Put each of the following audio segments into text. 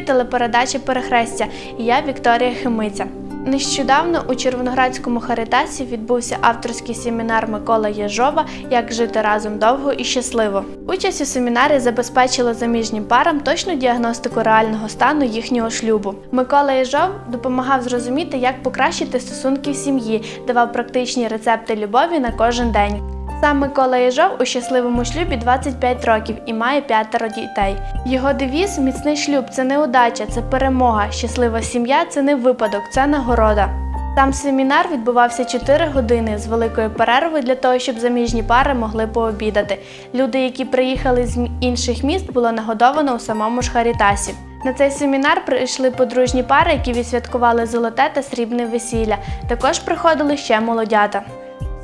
ефірі телепередачі Перехрестя і я Вікторія Химиця. Нещодавно у Червоноградському Харитасі відбувся авторський семінар Микола Єжова Як жити разом довго і щасливо. Участь у семінарі забезпечила заміжнім парам точну діагностику реального стану їхнього шлюбу. Микола Єжов допомагав зрозуміти, як покращити стосунки в сім'ї, давав практичні рецепти любові на кожен день. Сам Микола Єжов у щасливому шлюбі 25 років і має п'ятеро дітей. Його девіз міцний шлюб це не удача, це перемога. Щаслива сім'я це не випадок, це нагорода. Сам семінар відбувався 4 години з великою перервою для того, щоб заміжні пари могли пообідати. Люди, які приїхали з інших міст, було нагодовано у самому ж Харітасі. На цей семінар прийшли подружні пари, які відсвяткували золоте та срібне весілля. Також приходили ще молодята.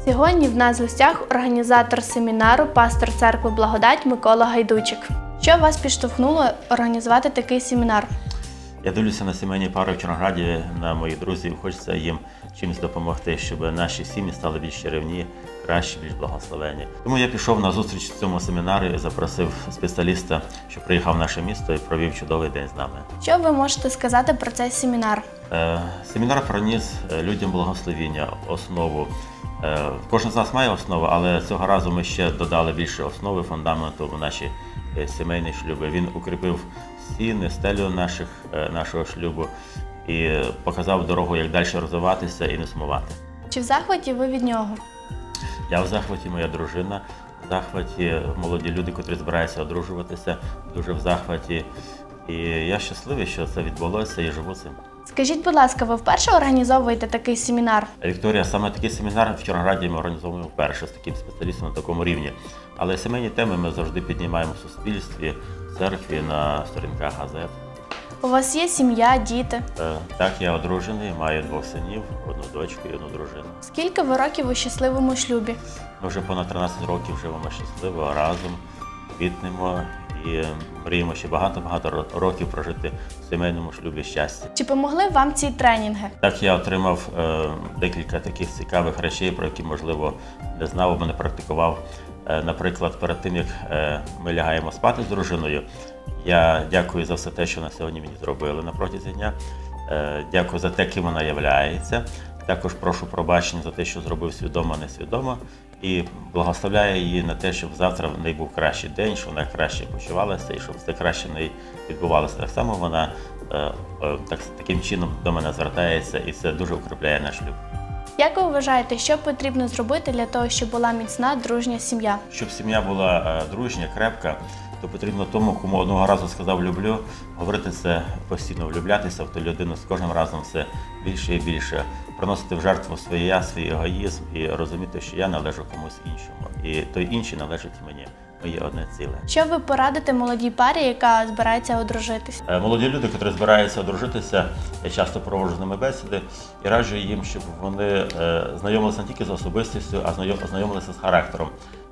Сьогодні в нас в гостях організатор семінару, пастор церкви Благодать Микола Гайдучик. Що вас підштовхнуло організувати такий семінар? Я дивлюся на сімейні пари в Чорнограді, на моїх друзів. Хочеться їм чимось допомогти, щоб наші сім'ї стали більш чарівні, кращі, більш благословені. Тому я пішов на зустріч цьому семінарі і запросив спеціаліста, що приїхав в наше місто і провів чудовий день з нами. Що ви можете сказати про цей семінар? Е, Семінар проніс людям благословіння, основу. Е, Кожен з нас має основу, але цього разу ми ще додали більше основи, фундаменту в наші е, сімейні шлюби. Він укріпив стіни, стелю наших, е, нашого шлюбу і показав дорогу, як далі розвиватися і не сумувати. Чи в захваті ви від нього? Я в захваті, моя дружина, в захваті молоді люди, котрі збираються одружуватися, дуже в захваті. І я щасливий, що це відбулося і живу цим. Скажіть, будь ласка, ви вперше організовуєте такий семінар? Вікторія, саме такий семінар в Чорнограді ми організовуємо вперше з таким спеціалістом на такому рівні. Але сімейні теми ми завжди піднімаємо в суспільстві, в церкві, на сторінках газет. У вас є сім'я, діти? Е, Так, я одружений, маю двох синів, одну дочку і одну дружину. Скільки ви років у щасливому шлюбі? Ми вже понад 13 років живемо щасливо разом, квітнемо і мріємо ще багато-багато років прожити в сімейному шлюбі щастя. Чи помогли вам ці тренінги? Так я отримав е, декілька таких цікавих речей, про які, можливо, не знав або не практикував. Е, наприклад, перед тим як е, ми лягаємо спати з дружиною, я дякую за все те, що на сьогодні мені зробили на протязі дня. Е, дякую за те, ким вона являється. Також прошу пробачення за те, що зробив свідомо, несвідомо, і благословляє її на те, щоб завтра в неї був кращий день, щоб вона краще почувалася і щоб все краще в неї відбувалося. Так само вона е, е, так, таким чином до мене звертається, і це дуже укріпляє наш шлюб. Як ви вважаєте, що потрібно зробити для того, щоб була міцна дружня сім'я? Щоб сім'я була е, дружня, крепка, то потрібно тому, кому одного разу сказав люблю, говорити це постійно, влюблятися в ту людину з кожним разом все більше і більше, приносити в жертву своє я, свій егоїзм і розуміти, що я належу комусь іншому, і той інший належить мені. Ми є одне ціле. Що ви порадите молодій парі, яка збирається одружитись? Е, Молоді люди, які збираються одружитися, я часто проводжу з ними бесіди і раджу їм, щоб вони е, знайомилися не тільки з особистістю, а знайом- знайомилися з характером.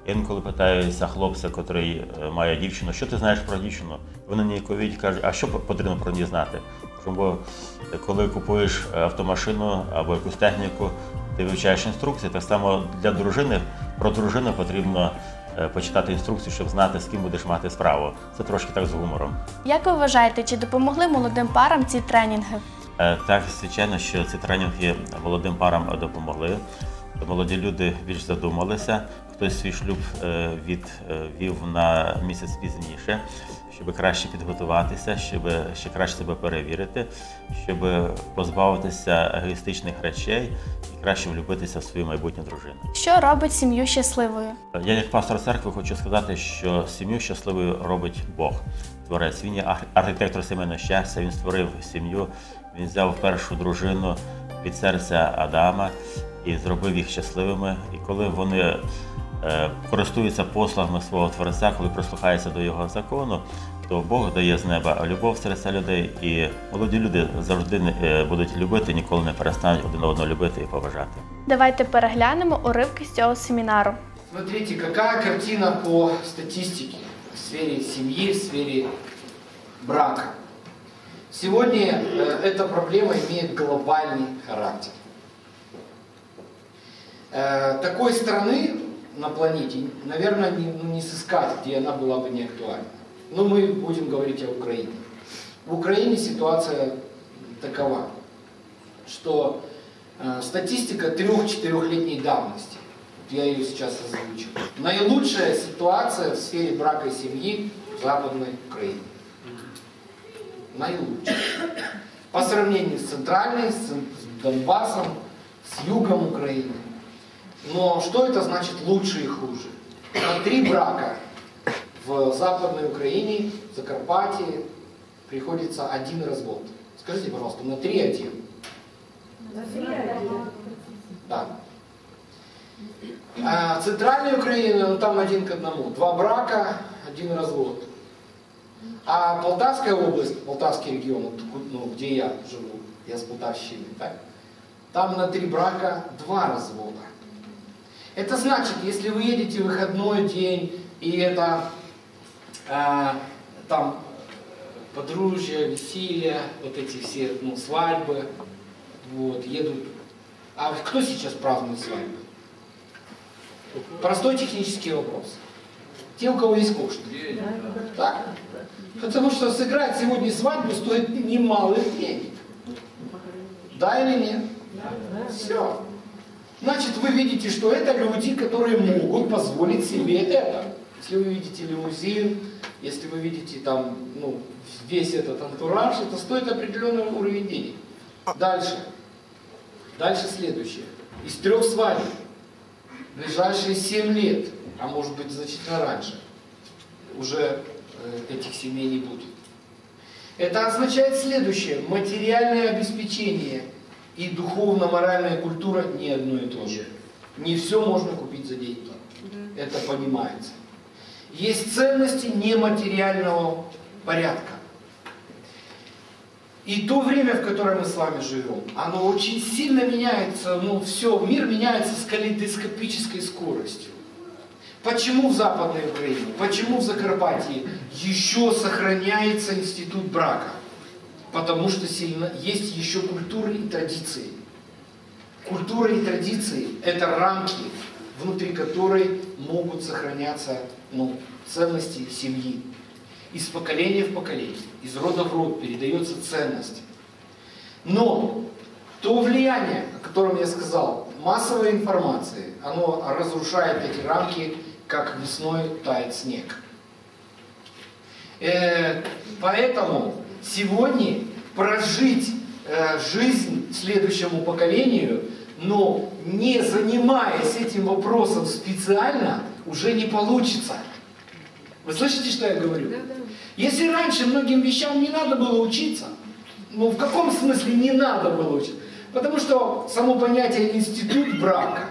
Я інколи питаюся хлопця, який має дівчину, що ти знаєш про дівчину? Вони ніяковіють, кажуть, а що потрібно про неї знати? Кажу, Бо коли купуєш е, автомашину або якусь техніку, ти вивчаєш інструкції. Так само для дружини про дружину потрібно е, почитати інструкцію, щоб знати, з ким будеш мати справу. Це трошки так з гумором. Як ви вважаєте, чи допомогли молодим парам ці тренінги? Е, Так, звичайно, що ці тренінги молодим парам допомогли. Молоді люди більш задумалися. Хтось свій шлюб е, відвів на місяць пізніше, щоб краще підготуватися, щоб ще краще себе перевірити, щоб позбавитися егоїстичних речей і краще влюбитися в свою майбутню дружину. Що робить сім'ю щасливою? Я як пастор церкви хочу сказати, що сім'ю щасливою робить Бог. Творець. Він є ар- архітектор сімейного щастя, він створив сім'ю, він взяв першу дружину від серця Адама і зробив їх щасливими. І коли вони е, користуються послугами свого Творця, коли прислухаються до його закону, то Бог дає з неба любов в серця людей, і молоді люди завжди е, будуть любити, ніколи не перестануть один одного любити і поважати. Давайте переглянемо уривки з цього семінару. Смотрите, какая картина по статистике в сфере семьи, в сфере брака. Сегодня э, эта проблема имеет глобальный характер. Э, такой страны на планете, наверное, не, ну, не сыскать, где она была бы не актуальна. Но мы будем говорить о Украине. В Украине ситуация такова, что э, статистика трех-четырехлетней давности, вот я ее сейчас озвучу, наилучшая ситуация в сфере брака и семьи в Западной Украине. Наилучшая. По сравнению с центральной, с Донбассом, с югом Украины. Но что это значит лучше и хуже? На три брака в Западной Украине, в Закарпатье приходится один развод. Скажите, пожалуйста, на три один. Да. А в Центральной Украине, ну там один к одному. Два брака, один развод. А Полтавская область, Полтавский регион, ну, где я живу, я с Полтавщины, так? Там на три брака два развода. Это значит, если вы едете в выходной день, и это э, там подружья, веселье, вот эти все ну, свадьбы, вот, едут. А кто сейчас празднует свадьбы? Простой технический вопрос. Те, у кого есть кошки. Так? Потому что сыграть сегодня свадьбу стоит немалых денег. Да или нет? Все. Значит, вы видите, что это люди, которые могут позволить себе это. Если вы видите лимузин, если вы видите там, ну, весь этот антураж, это стоит определенный уровень денег. Дальше. Дальше следующее. Из трех свадеб ближайшие 7 лет, а может быть значительно раньше, уже э, этих семей не будет. Это означает следующее. Материальное обеспечение и духовно-моральная культура не одно и то же. Не все можно купить за деньги. Это понимается. Есть ценности нематериального порядка. И то время, в которое мы с вами живем, оно очень сильно меняется, ну все, мир меняется с калейдоскопической скоростью. Почему в Западной Украине, почему в Закарпатье еще сохраняется институт брака? Потому что сильно, есть еще культуры и традиции. Культура и традиции – это рамки, внутри которой могут сохраняться ну, ценности семьи. Из поколения в поколение, из рода в род передается ценность. Но то влияние, о котором я сказал, массовой информации, оно разрушает эти рамки, как весной тает снег. Э, поэтому сегодня прожить э, жизнь следующему поколению, но не занимаясь этим вопросом специально, уже не получится. Вы слышите, что я говорю? Да, да. Если раньше многим вещам не надо было учиться, ну в каком смысле не надо было учиться? Потому что само понятие институт брака.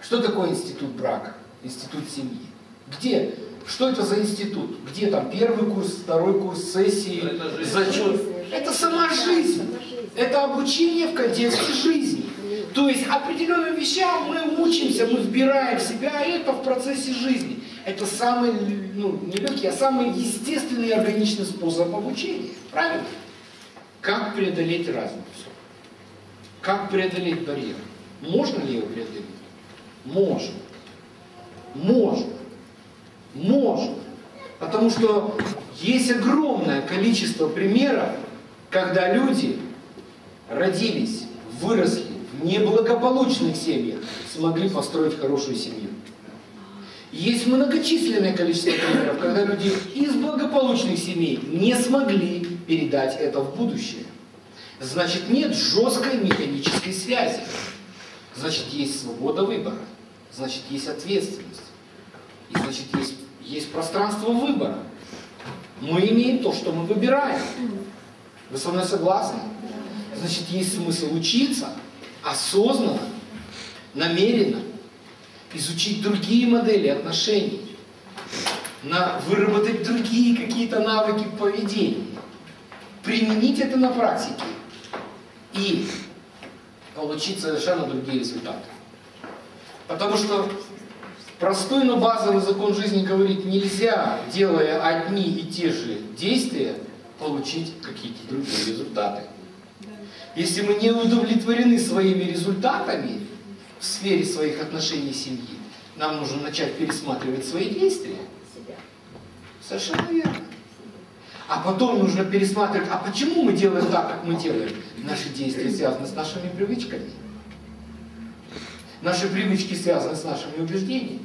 Что такое институт брака? Институт семьи. Где что это за институт? Где там первый курс, второй курс, сессии, зачет? Это сама жизнь. Это обучение в контексте жизни. То есть определенным вещам мы учимся, мы вбираем в себя это в процессе жизни. Это самый, ну, не легкий, а самый естественный и органичный способ обучения. Правильно? Как преодолеть разницу? Как преодолеть барьер? Можно ли его преодолеть? Можно. Можно. Можно. Потому что есть огромное количество примеров, когда люди родились, выросли в неблагополучных семьях, смогли построить хорошую семью. Есть многочисленное количество примеров, когда люди из благополучных семей не смогли передать это в будущее. Значит, нет жесткой механической связи. Значит, есть свобода выбора. Значит, есть ответственность. И значит, есть есть пространство выбора. Мы имеем то, что мы выбираем. Вы со мной согласны? Значит, есть смысл учиться осознанно, намеренно, изучить другие модели отношений, на выработать другие какие-то навыки поведения, применить это на практике и получить совершенно другие результаты. Потому что Простой, но базовый закон жизни говорит, нельзя, делая одни и те же действия, получить какие-то другие результаты. Если мы не удовлетворены своими результатами в сфере своих отношений семьи, нам нужно начать пересматривать свои действия. Совершенно верно. А потом нужно пересматривать, а почему мы делаем так, как мы делаем? Наши действия связаны с нашими привычками. Наши привычки связаны с нашими убеждениями.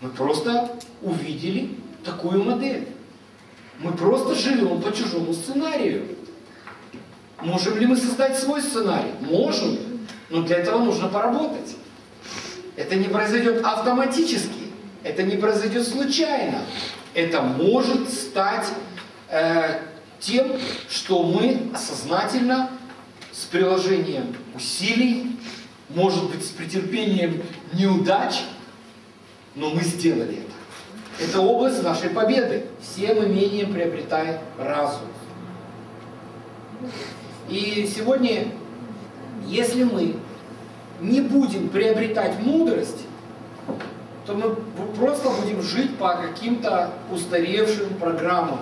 Мы просто увидели такую модель. Мы просто живем по чужому сценарию. Можем ли мы создать свой сценарий? Можем. Но для этого нужно поработать. Это не произойдет автоматически. Это не произойдет случайно. Это может стать э, тем, что мы сознательно с приложением усилий, может быть, с претерпением неудач, но мы сделали это. Это область нашей победы. Всем имением приобретает разум. И сегодня, если мы не будем приобретать мудрость, то мы просто будем жить по каким-то устаревшим программам,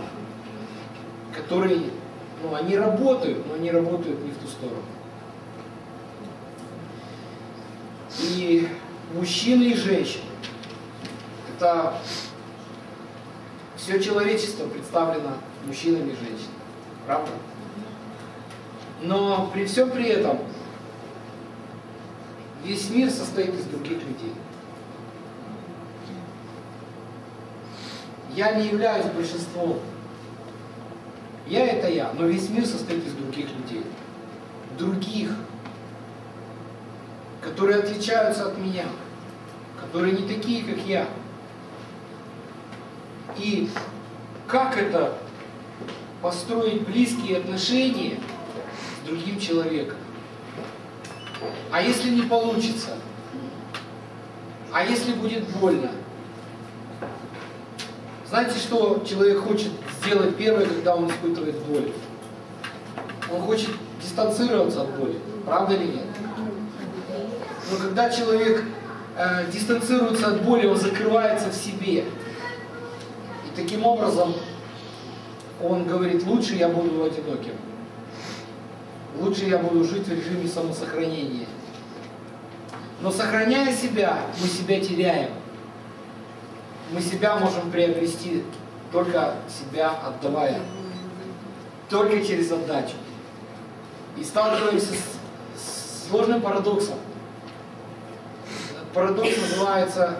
которые, ну, они работают, но они работают не в ту сторону. И мужчины и женщины, это все человечество представлено мужчинами и женщинами. Правда? Но при всем при этом весь мир состоит из других людей. Я не являюсь большинством. Я это я, но весь мир состоит из других людей. Других, которые отличаются от меня, которые не такие, как я. И как это построить близкие отношения с другим человеком? А если не получится? А если будет больно? Знаете, что человек хочет сделать первое, когда он испытывает боль? Он хочет дистанцироваться от боли. Правда или нет? Но когда человек э, дистанцируется от боли, он закрывается в себе. И таким образом он говорит, лучше я буду одиноким. Лучше я буду жить в режиме самосохранения. Но сохраняя себя, мы себя теряем. Мы себя можем приобрести только себя отдавая. Только через отдачу. И сталкиваемся с, сложным парадоксом. Парадокс называется,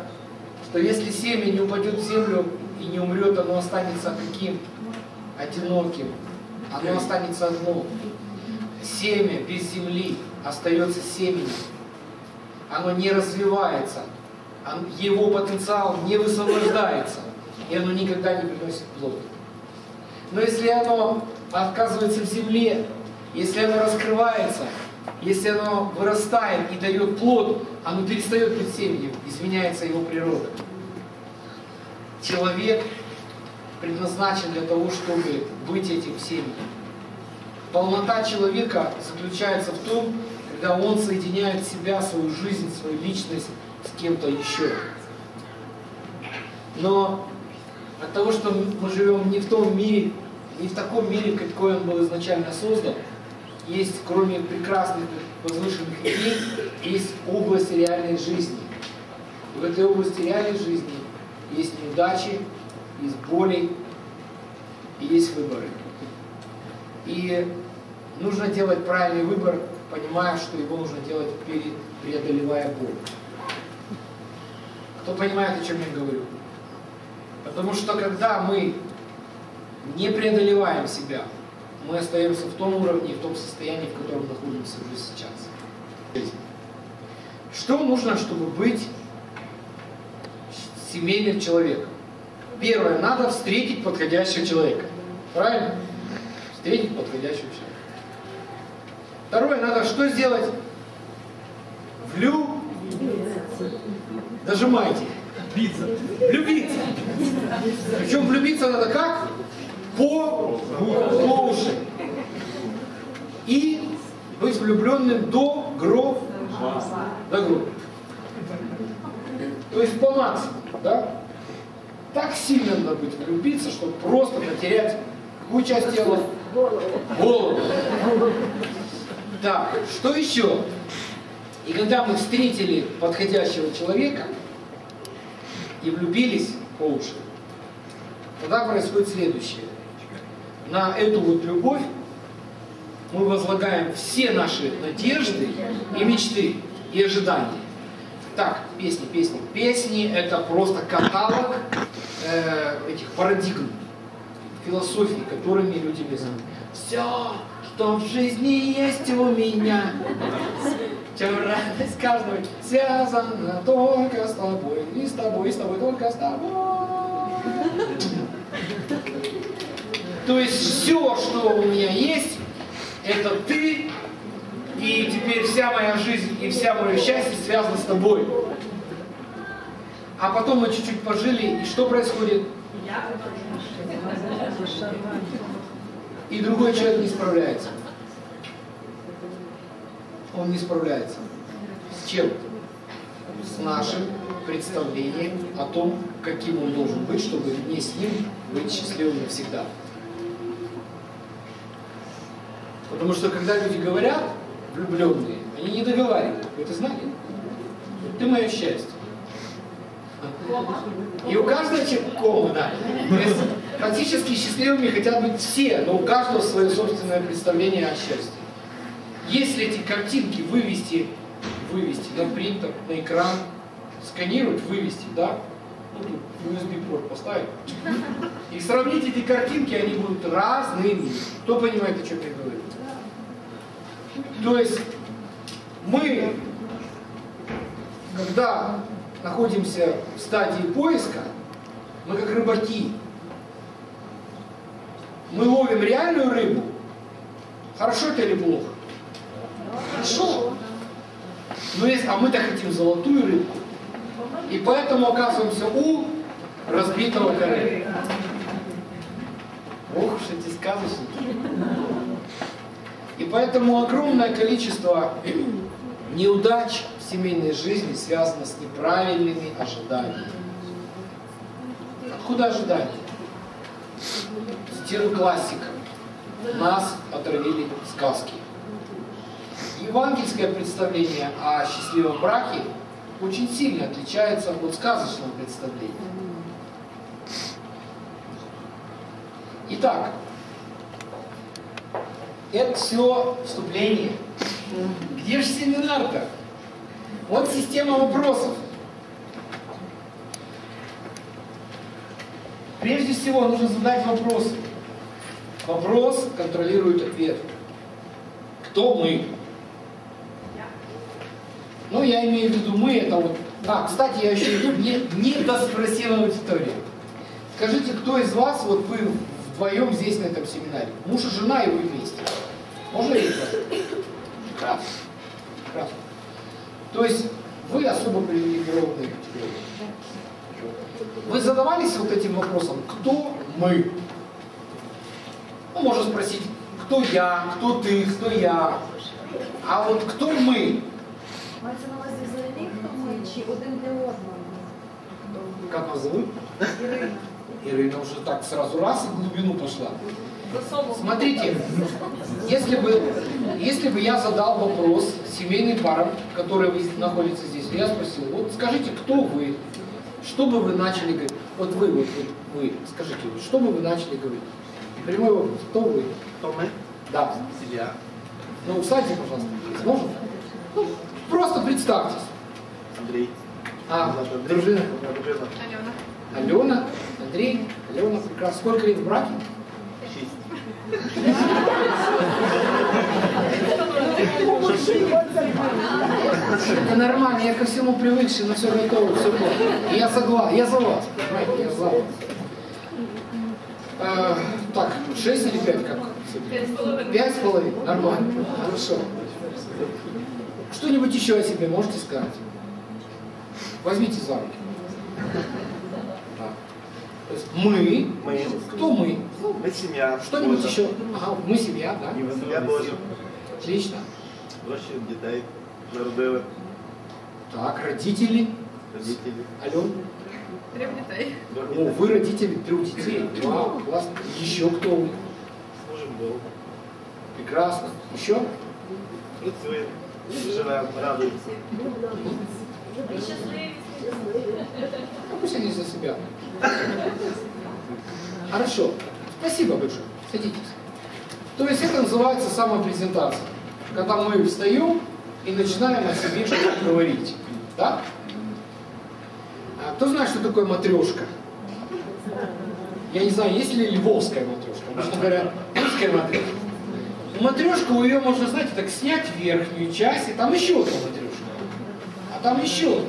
что если семя не упадет в землю и не умрет, оно останется каким? Одиноким. Оно останется одно. Семя без земли остается семенем. Оно не развивается. Его потенциал не высвобождается. И оно никогда не приносит плод. Но если оно оказывается в земле, если оно раскрывается, если оно вырастает и дает плод, оно перестает быть семенем, изменяется его природа. Человек предназначен для того, чтобы быть этим семенем. Полнота человека заключается в том, когда он соединяет себя, свою жизнь, свою личность с кем-то еще. Но от того, что мы живем не в том мире, не в таком мире, какой он был изначально создан, есть, кроме прекрасных возвышенных идей, есть область реальной жизни. И в этой области реальной жизни есть неудачи, есть боли и есть выборы. И нужно делать правильный выбор, понимая, что его нужно делать, преодолевая боль. Кто понимает, о чем я говорю? Потому что когда мы не преодолеваем себя, мы остаемся в том уровне, в том состоянии, в котором находимся уже сейчас. Что нужно, чтобы быть семейным человеком? Первое, надо встретить подходящего человека. Правильно? Встретить подходящего человека. Второе, надо что сделать? Влюбиться. Дожимайте. Влюбиться. Влюбиться. Причем влюбиться надо как? По, по уши. И быть влюбленным до гроб. До гроб. То есть по максимуму, да? Так сильно надо быть влюбиться, чтобы просто потерять какую часть тела? Голову. Так, что еще? И когда мы встретили подходящего человека и влюбились по уши, тогда происходит следующее. на эту вот любовь мы возлагаем все наши надежды и мечты и ожидания. Так, песни, песни. Песни это просто каталог э, этих парадигм, философий, которыми люди везут. Все, что в жизни есть у меня, чем радость каждого связана только с тобой, и с тобой, и с тобой, только с тобой. То есть все, что у меня есть, это ты, и теперь вся моя жизнь и вся мое счастье связано с тобой. А потом мы чуть-чуть пожили, и что происходит? И другой человек не справляется. Он не справляется. С чем? С нашим представлением о том, каким он должен быть, чтобы вне с ним быть счастливым навсегда. Потому что когда люди говорят, влюбленные, они не договаривают. Вы это знали? Ты мое счастье. И у каждого кома, да. То практически счастливыми хотят быть все, но у каждого свое собственное представление о счастье. Если эти картинки вывести, вывести на принтер, на экран, сканировать, вывести, да, ну USB-порт поставить, и сравнить эти картинки, они будут разными. Кто понимает, о чем я говорю? То есть мы, когда находимся в стадии поиска, мы как рыбаки. Мы ловим реальную рыбу. Хорошо это или плохо? Хорошо. Но есть, а мы-то хотим золотую рыбу. И поэтому оказываемся у разбитого корыта. Ох уж эти сказочники. И поэтому огромное количество неудач в семейной жизни связано с неправильными ожиданиями. Откуда ожидания? Цитирую классика. Нас отравили сказки. Евангельское представление о счастливом браке очень сильно отличается от сказочного представления. Итак, это все вступление. Где же семинар-то? Вот система вопросов. Прежде всего нужно задать вопросы. Вопрос контролирует ответ. Кто мы? Ну, я имею в виду мы, это вот... А, кстати, я еще не, не доспросил аудиторию. Скажите, кто из вас, вот вы вдвоем здесь на этом семинаре? Муж и жена, и вы вместе. Можно ли это? Прекрасно. Прекрасно. То есть вы особо привилегированные категории. Вы задавались вот этим вопросом, кто мы? Ну, можно спросить, кто я, кто ты, кто я. А вот кто мы? Мається на увазі взагалі хто ми чи один для одного? Как вас зовут? Ірина. Ирина уже так сразу раз и в глубину пошла. Смотрите, если бы, если бы я задал вопрос семейным парам, которые вы- находятся здесь, я спросил, вот скажите, кто вы? Что бы вы начали говорить? Вот вы, вот, вот вы, скажите, вот что бы вы начали говорить? Прямой вопрос, кто вы? Кто мы? Да. Семья. Ну, встаньте, пожалуйста, можно? Ну, просто представьтесь. Андрей. А, дружина? Дружина. Алена, Андрей, Алена, прекрасно. Сколько лет в браке? Это нормально, я ко всему привыкший, на все готово, все плохо. Я согласен, я за вас, понимаете, я за вас. Э, так, 6 или 5 как? Пять с половиной, нормально, хорошо. Что-нибудь еще о себе можете сказать? Возьмите за руки. Так. То есть мы, Мы. кто мы? Мы семья. Что-нибудь Тоже. еще? Ага, мы семья, да? І ви семья тоже. Отлично. Дощі дітей народили. Так, родители. Родителі. Ален? Трьох дітей. О, вы родители трех детей. Вау, классно. Еще кто вы? Служимо Богу. Прекрасно. Еще? Працюємо. Живемо, радуємося. Ну, пусть они за себя. Хорошо. Спасибо большое. Садитесь. То есть это называется самопрезентация. Когда мы встаем и начинаем о себе что-то говорить. Да? А кто знает, что такое матрешка? Я не знаю, есть ли львовская матрешка. Обычно говорят, русская матрешка. Матрешку ее можно, знаете, так снять верхнюю часть, и там еще одна матрешка. А там еще.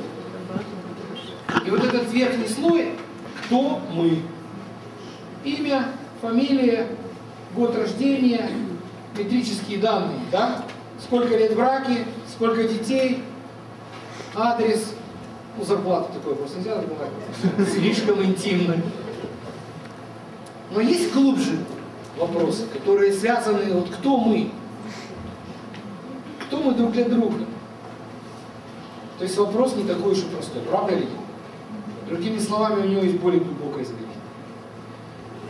И вот этот верхний слой, кто мы? Имя, фамилия, год рождения, метрические данные, да? Сколько лет в браке, сколько детей, адрес, ну, зарплату такой просто нельзя забывать. Слишком интимно. Но есть глубже вопросы, которые связаны, вот кто мы? Кто мы друг для друга? То есть вопрос не такой уж и простой, правда ли? Другими словами, у него есть более глубокое измерение.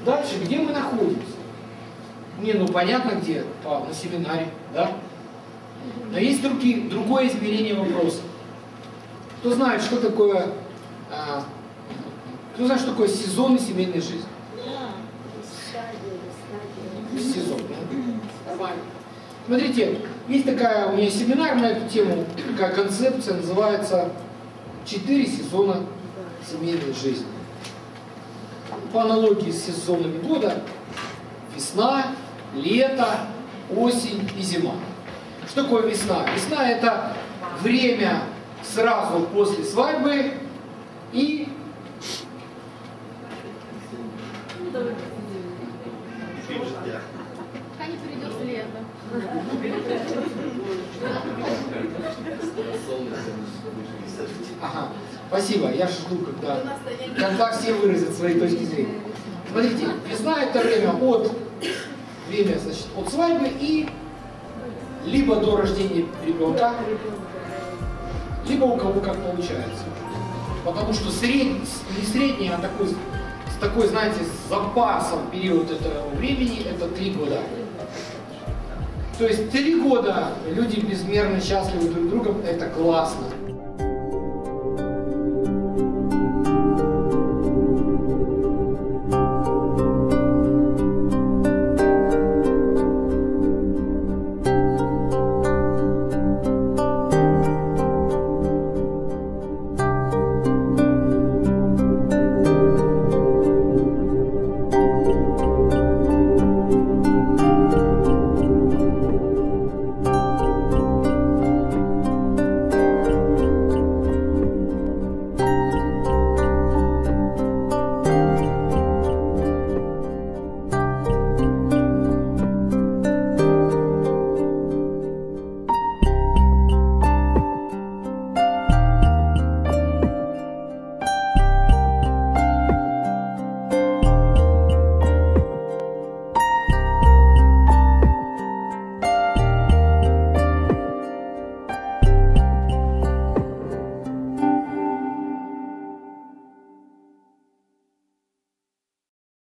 Дальше, где мы находимся? Не, ну понятно где, по, на семинаре, да? Но есть другие, другое измерение вопроса. Кто знает, что такое, а, кто знает, что такое сезон и семейная жизнь? сезон. Нормально. Смотрите, есть такая у меня семинар на эту тему, такая концепция, называется «Четыре сезона семейной жизни». По аналогии с сезонами года, весна, лето, осень и зима. Что такое весна? Весна это время сразу после свадьбы и Фильм життя. Пока не придет лето. Ага, спасибо. Я жду, когда, когда все выразят свои точки зрения. Смотрите, весна это время от время, значит, от свадьбы и либо до рождения ребенка, либо у кого как получается. Потому что средний, не средний, а такой, с такой, знаете, с запасом период этого времени это три года. То есть три года люди безмерно счастливы друг другом, это классно.